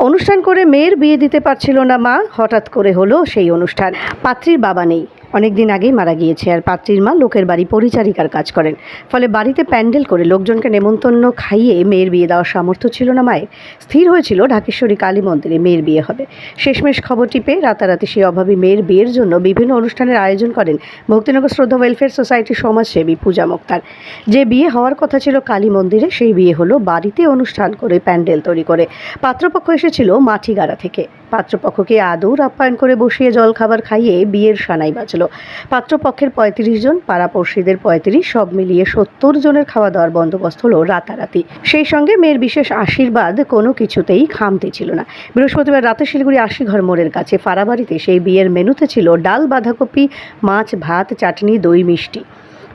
অনুষ্ঠান করে মেয়ের বিয়ে দিতে পারছিল না মা, হঠাৎ করে হলো সেই অনুষ্ঠান। পাত্রীর বাবা নেই। অনেক দিন আগেই মারা গিয়েছে আর পাত্রীর মা লোকের বাড়ি পরিচারিকার কাজ করেন। ফলে বাড়িতে প্যান্ডেল করে লোকজনকে নেমন্তন্ন খাইয়ে মেয়ের বিয়ে দেওয়ার সামর্থ্য ছিল না মায়ের। স্থির হয়েছিল ঢাকেশ্বরী কালী মন্দিরে মেয়ের বিয়ে হবে। শেষমেশ খবরটি পেয়ে রাতারাতি সেই অভাবী মেয়ের বিয়ের জন্য বিভিন্ন অনুষ্ঠানের আয়োজন করেন ভক্তিনগর শ্রদ্ধা ওয়েলফেয়ার সোসাইটির সমাজসেবী পূজা মুক্তার। যে বিয়ে হওয়ার কথা ছিল কালী মন্দিরে, সেই বিয়ে হলো বাড়িতে অনুষ্ঠান করে প্যান্ডেল তৈরি করে। পাত্রপক্ষ এসেছিল মাটিগাড়া থেকে। পাত্রপক্ষকে আদৌর আপ্যায়ন করে বসিয়ে জল খাবার খাইয়ে বিয়ের সানাই বাজলো। পাত্রপক্ষের পঁয়ত্রিশ জন, পাড়াপড়শিদের পঁয়ত্রিশ, সব মিলিয়ে সত্তর জনের খাওয়া দাওয়ার বন্দোবস্ত হলো রাতারাতি। সেই সঙ্গে মেয়ের বিশেষ আশীর্বাদ কোনো কিছুতেই খামতি ছিল না। বৃহস্পতিবার রাতে শিলিগুড়ি আশিঘর মোড়ের কাছে ফাড়াবাড়িতে সেই বিয়ের মেনুতে ছিল ডাল, বাঁধাকপি, মাছ, ভাত, চাটনি, দই, মিষ্টি।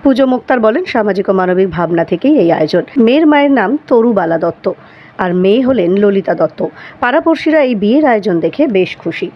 পুজো মুক্তার বলেন, সামাজিক ও মানবিক ভাবনা থেকেই এই আয়োজন। মেয়ের মায়ের নাম তরুবালা দত্ত। আর মেয়ে হলেন ললিতা দত্ত। পাড়াপড়শিরা এই বিয়ের আয়োজন দেখে বেশ খুশি।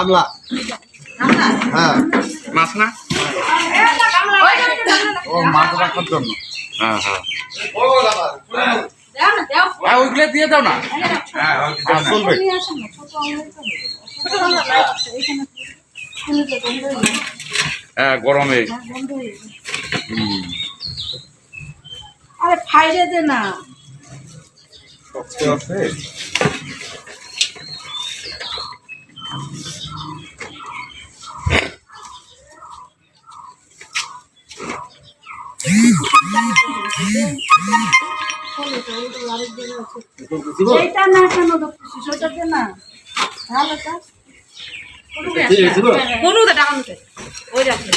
গামলা। হ্যাঁ। মাছ না? ও মাছ রাখার জন্য। হ্যাঁ হ্যাঁ। হ্যাঁ ওইগুলো দিয়ে দাও না। হ্যাঁ চলবে। হ্যাঁ গরমে। আরে ফাইলে দে না। আছে? এইটা না কেন না। ভালো কাজ কোনোটা টাকা ওই রাখলে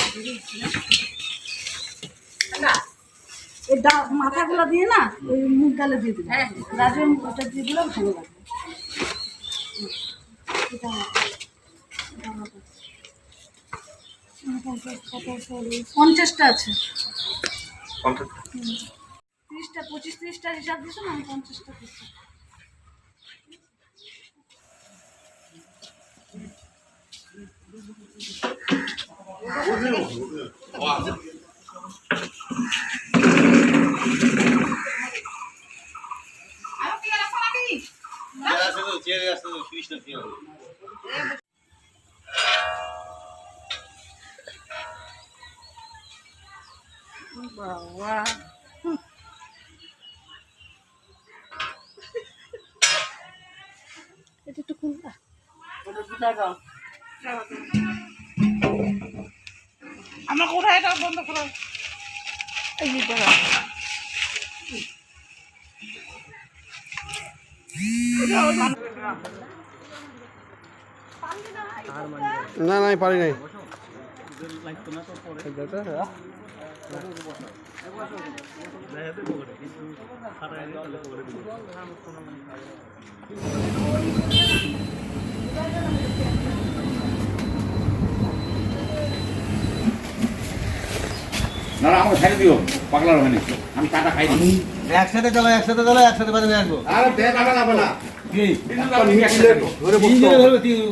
এই মাথাগুলো দিয়ে না ওই মুখ গালে দিয়ে দিবি রাজু ওটা দিয়ে দিলে ভালো লাগবে। পঞ্চাশটা আছে। তিরিশটা পঁচিশ তিরিশটা হিসাব দিয়েছ না আমি পঞ্চাশটা দিচ্ছি। বাবা। এটা আমার কোথায় এটা বন্ধ করো? এই দেখো। না না পারি নাই। না না আমাকে ছেড়ে দিও। পাগলা হবে আমি টাকা খাই নি। একসাথে চলো একসাথে চলো একসাথে বাড়ি আসব। আরে দে টাকা যাবে না কি ধরে বসতে তিনজনে হবে। ধরবে তিন-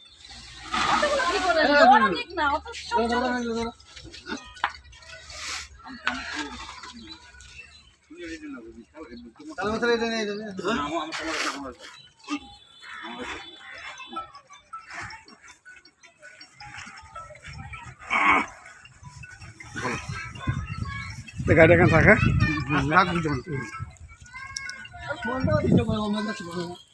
গাড়ি এখানে থাকে আমরা কাছে